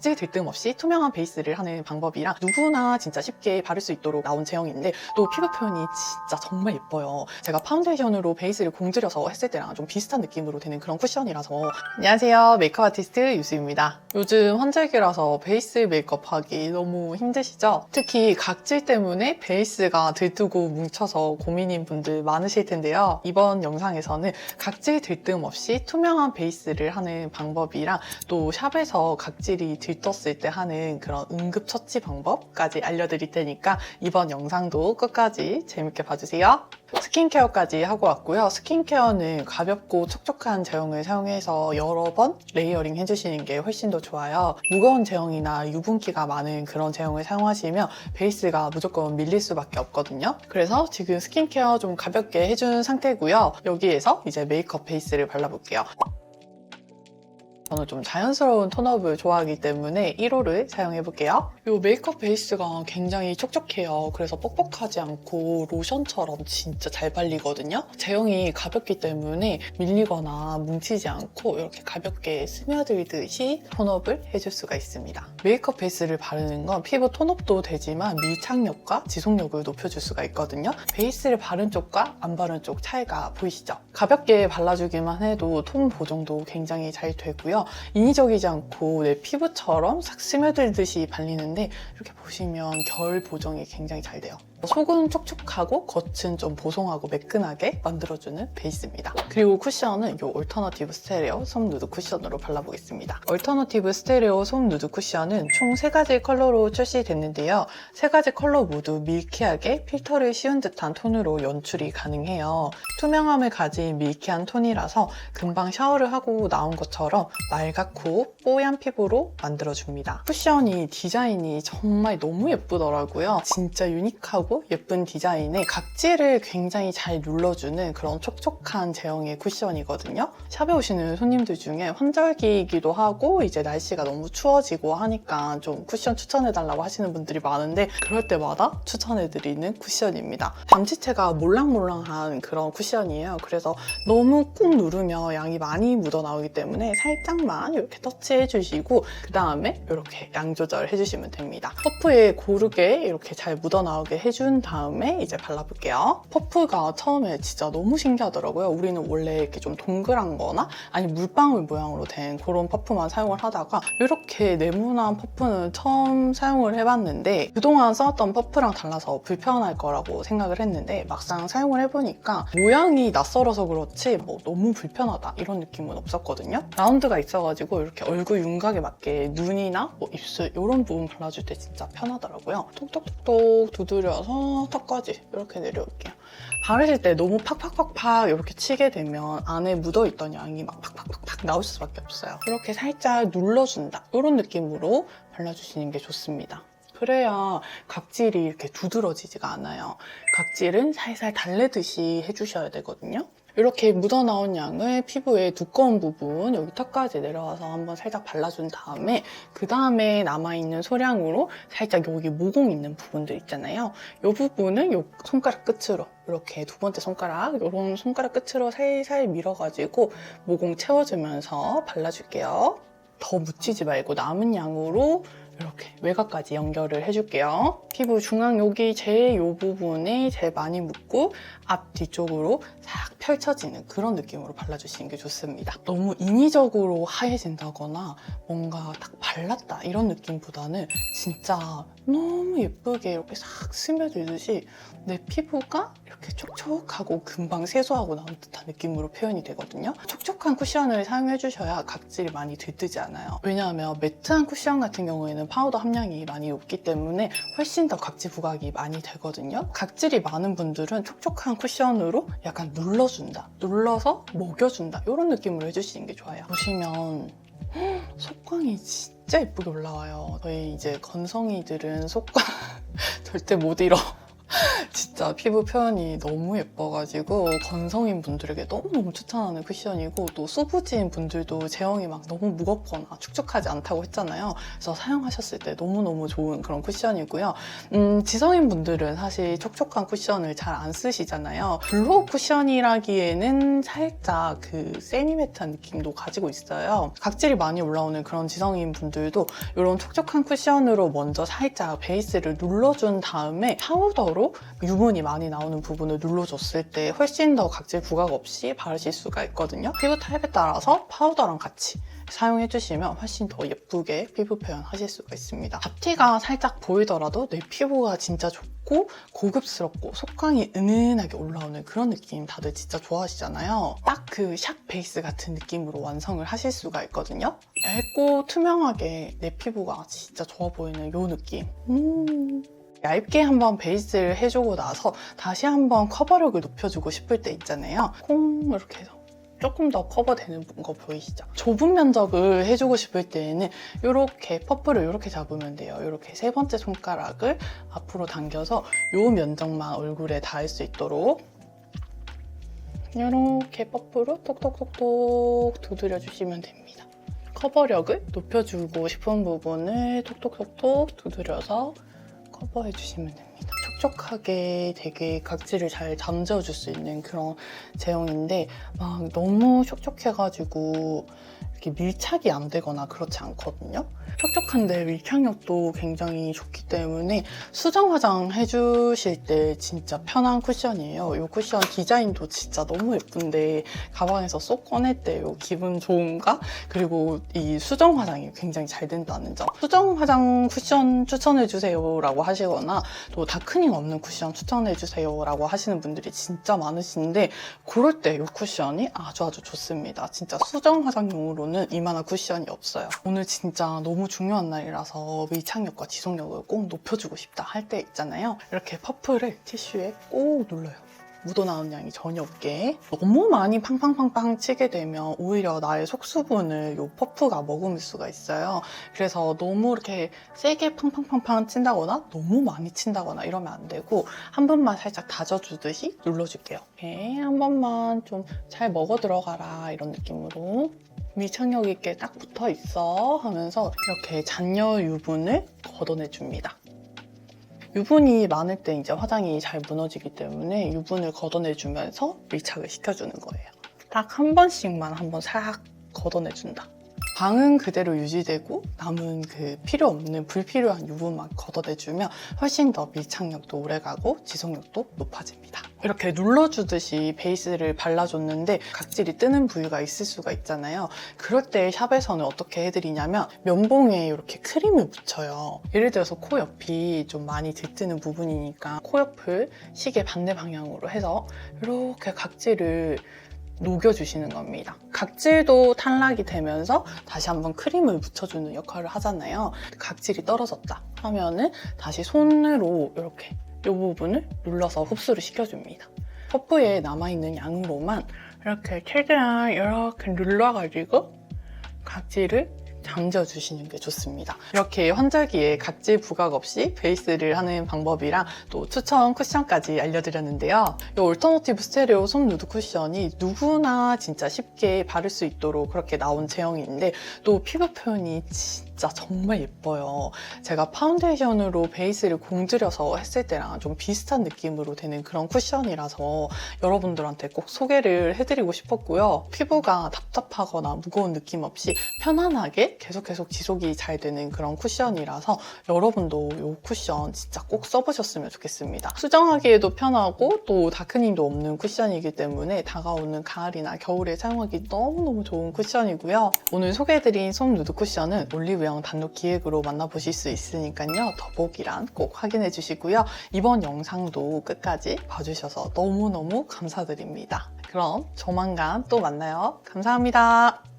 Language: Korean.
각질 들뜸 없이 투명한 베이스를 하는 방법이랑 누구나 진짜 쉽게 바를 수 있도록 나온 제형인데 또 피부 표현이 진짜 정말 예뻐요. 제가 파운데이션으로 베이스를 공들여서 했을 때랑 좀 비슷한 느낌으로 되는 그런 쿠션이라서 안녕하세요. 메이크업 아티스트 유수입니다. 요즘 환절기라서 베이스 메이크업 하기 너무 힘드시죠? 특히 각질 때문에 베이스가 들뜨고 뭉쳐서 고민인 분들 많으실 텐데요. 이번 영상에서는 각질 들뜸 없이 투명한 베이스를 하는 방법이랑 또 샵에서 각질이 들 떴을 때 하는 그런 응급처치 방법까지 알려드릴 테니까 이번 영상도 끝까지 재밌게 봐주세요. 스킨케어까지 하고 왔고요. 스킨케어는 가볍고 촉촉한 제형을 사용해서 여러 번 레이어링 해주시는 게 훨씬 더 좋아요. 무거운 제형이나 유분기가 많은 그런 제형을 사용하시면 베이스가 무조건 밀릴 수밖에 없거든요. 그래서 지금 스킨케어 좀 가볍게 해준 상태고요. 여기에서 이제 메이크업 베이스를 발라볼게요. 저는 좀 자연스러운 톤업을 좋아하기 때문에 1호를 사용해볼게요. 이 메이크업 베이스가 굉장히 촉촉해요. 그래서 뻑뻑하지 않고 로션처럼 진짜 잘 발리거든요. 제형이 가볍기 때문에 밀리거나 뭉치지 않고 이렇게 가볍게 스며들듯이 톤업을 해줄 수가 있습니다. 메이크업 베이스를 바르는 건 피부 톤업도 되지만 밀착력과 지속력을 높여줄 수가 있거든요. 베이스를 바른 쪽과 안 바른 쪽 차이가 보이시죠? 가볍게 발라주기만 해도 톤 보정도 굉장히 잘 되고요. 인위적이지 않고 내 피부처럼 싹 스며들듯이 발리는데 이렇게 보시면 결 보정이 굉장히 잘 돼요. 속은 촉촉하고 겉은 좀 보송하고 매끈하게 만들어주는 베이스입니다. 그리고 쿠션은 이 얼터너티브 스테레오 솜 누드 쿠션으로 발라보겠습니다. 얼터너티브 스테레오 솜 누드 쿠션은 총 3가지 컬러로 출시됐는데요. 3가지 컬러 모두 밀키하게 필터를 씌운 듯한 톤으로 연출이 가능해요. 투명함을 가진 밀키한 톤이라서 금방 샤워를 하고 나온 것처럼 맑고 뽀얀 피부로 만들어줍니다. 쿠션이 디자인이 정말 너무 예쁘더라고요. 진짜 유니크하고 예쁜 디자인에 각질을 굉장히 잘 눌러주는 그런 촉촉한 제형의 쿠션이거든요. 샵에 오시는 손님들 중에 환절기이기도 하고 이제 날씨가 너무 추워지고 하니까 좀 쿠션 추천해달라고 하시는 분들이 많은데 그럴 때마다 추천해드리는 쿠션입니다. 담치체가 몰랑몰랑한 그런 쿠션이에요. 그래서 너무 꾹 누르면 양이 많이 묻어나오기 때문에 살짝만 이렇게 터치해주시고 그 다음에 이렇게 양 조절해주시면 됩니다. 퍼프에 고르게 이렇게 잘 묻어나오게 해준 다음에 이제 발라볼게요. 퍼프가 처음에 진짜 너무 신기하더라고요. 우리는 원래 이렇게 좀 동그란 거나 아니면 물방울 모양으로 된 그런 퍼프만 사용을 하다가 이렇게 네모난 퍼프는 처음 사용을 해봤는데 그동안 써왔던 퍼프랑 달라서 불편할 거라고 생각을 했는데 막상 사용을 해보니까 모양이 낯설어서 그렇지 뭐 너무 불편하다 이런 느낌은 없었거든요. 라운드가 있어가지고 이렇게 얼굴 윤곽에 맞게 눈이나 뭐 입술 이런 부분 발라줄 때 진짜 편하더라고요. 톡톡톡톡 두드려서 턱까지 이렇게 내려올게요. 바르실 때 너무 팍팍팍팍 이렇게 치게 되면 안에 묻어있던 양이 막 팍팍팍팍 나올 수밖에 없어요. 이렇게 살짝 눌러준다 이런 느낌으로 발라주시는 게 좋습니다. 그래야 각질이 이렇게 두드러지지가 않아요. 각질은 살살 달래듯이 해주셔야 되거든요. 이렇게 묻어나온 양을 피부의 두꺼운 부분 여기 턱까지 내려와서 한번 살짝 발라준 다음에 그 다음에 남아있는 소량으로 살짝 여기 모공 있는 부분들 있잖아요. 이 부분은 요 손가락 끝으로 이렇게 두 번째 손가락 이런 손가락 끝으로 살살 밀어가지고 모공 채워주면서 발라줄게요. 더 묻히지 말고 남은 양으로 이렇게 외곽까지 연결을 해줄게요. 피부 중앙 여기 제일 요 부분에 제일 많이 묻고 앞 뒤쪽으로 싹 펼쳐지는 그런 느낌으로 발라주시는 게 좋습니다. 너무 인위적으로 하얘진다거나 뭔가 딱 발랐다 이런 느낌보다는 진짜 너무 예쁘게 이렇게 싹 스며들듯이 내 피부가 이렇게 촉촉하고 금방 세수하고 나온 듯한 느낌으로 표현이 되거든요. 촉촉한 쿠션을 사용해 주셔야 각질이 많이 들뜨지 않아요. 왜냐하면 매트한 쿠션 같은 경우에는 파우더 함량이 많이 높기 때문에 훨씬 더 각질 부각이 많이 되거든요. 각질이 많은 분들은 촉촉한 쿠션으로 약간 눌러준다, 눌러서 먹여준다 이런 느낌으로 해주시는 게 좋아요. 보시면 헉, 속광이 진짜 예쁘게 올라와요. 저희 이제 건성이들은 속광 절대 못 잃어. 진짜 피부 표현이 너무 예뻐가지고 건성인 분들에게 너무너무 추천하는 쿠션이고 또 수부지인 분들도 제형이 막 너무 무겁거나 축축하지 않다고 했잖아요. 그래서 사용하셨을 때 너무너무 좋은 그런 쿠션이고요. 음, 지성인 분들은 사실 촉촉한 쿠션을 잘 안 쓰시잖아요. 블루 쿠션이라기에는 살짝 그 세미매트한 느낌도 가지고 있어요. 각질이 많이 올라오는 그런 지성인 분들도 이런 촉촉한 쿠션으로 먼저 살짝 베이스를 눌러준 다음에 파우더로 유분이 많이 나오는 부분을 눌러줬을 때 훨씬 더 각질 부각 없이 바르실 수가 있거든요. 피부 타입에 따라서 파우더랑 같이 사용해주시면 훨씬 더 예쁘게 피부 표현 하실 수가 있습니다. 잡티가 살짝 보이더라도 내 피부가 진짜 좋고 고급스럽고 속광이 은은하게 올라오는 그런 느낌 다들 진짜 좋아하시잖아요. 딱 그 샥 베이스 같은 느낌으로 완성을 하실 수가 있거든요. 얇고 투명하게 내 피부가 진짜 좋아 보이는 이 느낌. 음. 얇게 한번 베이스를 해주고 나서 다시 한번 커버력을 높여주고 싶을 때 있잖아요. 콩 이렇게 해서 조금 더 커버되는 거 보이시죠? 좁은 면적을 해주고 싶을 때에는 이렇게 퍼프를 이렇게 잡으면 돼요. 이렇게 세 번째 손가락을 앞으로 당겨서 이 면적만 얼굴에 닿을 수 있도록 이렇게 퍼프로 톡톡톡톡 두드려 주시면 됩니다. 커버력을 높여주고 싶은 부분을 톡톡톡톡 두드려서 커버해 주시면 됩니다. 촉촉하게 되게 각질을 잘 잠재워줄 수 있는 그런 제형인데 막 너무 촉촉해가지고 이렇게 밀착이 안 되거나 그렇지 않거든요. 촉촉한데 밀착력도 굉장히 좋기 때문에 수정 화장 해주실 때 진짜 편한 쿠션이에요. 이 쿠션 디자인도 진짜 너무 예쁜데 가방에서 쏙 꺼낼 때 이 기분 좋음과 그리고 이 수정 화장이 굉장히 잘 된다는 점. 수정 화장 쿠션 추천해주세요 라고 하시거나 또 다크닝 없는 쿠션 추천해주세요 라고 하시는 분들이 진짜 많으신데 그럴 때 이 쿠션이 아주 아주 좋습니다. 진짜 수정 화장용으로는 이만한 쿠션이 없어요. 오늘 진짜 너무 중요한 날이라서 밀착력과 지속력을 꼭 높여주고 싶다 할 때 있잖아요. 이렇게 퍼프를 티슈에 꼭 눌러요. 묻어나온 양이 전혀 없게 너무 많이 팡팡팡팡 치게 되면 오히려 나의 속수분을 이 퍼프가 머금을 수가 있어요. 그래서 너무 이렇게 세게 팡팡팡팡 친다거나 너무 많이 친다거나 이러면 안 되고 한 번만 살짝 다져주듯이 눌러줄게요. 이렇게 한 번만 좀 잘 먹어 들어가라 이런 느낌으로 밀착력 있게 딱 붙어 있어 하면서 이렇게 잔여 유분을 걷어내줍니다. 유분이 많을 때 이제 화장이 잘 무너지기 때문에 유분을 걷어내주면서 밀착을 시켜주는 거예요. 딱 한 번씩만 한번 싹 걷어내준다. 방은 그대로 유지되고 남은 그 필요 없는 불필요한 유분만 걷어내주면 훨씬 더 밀착력도 오래가고 지속력도 높아집니다. 이렇게 눌러주듯이 베이스를 발라줬는데 각질이 뜨는 부위가 있을 수가 있잖아요. 그럴 때 샵에서는 어떻게 해드리냐면 면봉에 이렇게 크림을 묻혀요. 예를 들어서 코 옆이 좀 많이 들뜨는 부분이니까 코 옆을 시계 반대 방향으로 해서 이렇게 각질을 녹여주시는 겁니다. 각질도 탈락이 되면서 다시 한번 크림을 묻혀주는 역할을 하잖아요. 각질이 떨어졌다 하면은 다시 손으로 이렇게 이 부분을 눌러서 흡수를 시켜줍니다. 퍼프에 남아있는 양으로만 이렇게 최대한 이렇게 눌러가지고 각질을 잠재워주시는 게 좋습니다. 이렇게 환절기에 각질 부각 없이 베이스를 하는 방법이랑 또 추천 쿠션까지 알려드렸는데요. 이 올터너티브 스테레오 솜 누드 쿠션이 누구나 진짜 쉽게 바를 수 있도록 그렇게 나온 제형인데 또 피부 표현이 진짜 정말 예뻐요. 제가 파운데이션으로 베이스를 공들여서 했을 때랑 좀 비슷한 느낌으로 되는 그런 쿠션이라서 여러분들한테 꼭 소개를 해드리고 싶었고요. 피부가 답답하거나 무거운 느낌 없이 편안하게 계속 계속 지속이 잘 되는 그런 쿠션이라서 여러분도 이 쿠션 진짜 꼭 써보셨으면 좋겠습니다. 수정하기에도 편하고 또 다크닝도 없는 쿠션이기 때문에 다가오는 가을이나 겨울에 사용하기 너무너무 좋은 쿠션이고요. 오늘 소개해드린 솜 누드 쿠션은 올리브 영 단독 기획으로 만나보실 수 있으니까요. 더보기란 꼭 확인해 주시고요. 이번 영상도 끝까지 봐주셔서 너무너무 감사드립니다. 그럼 조만간 또 만나요. 감사합니다.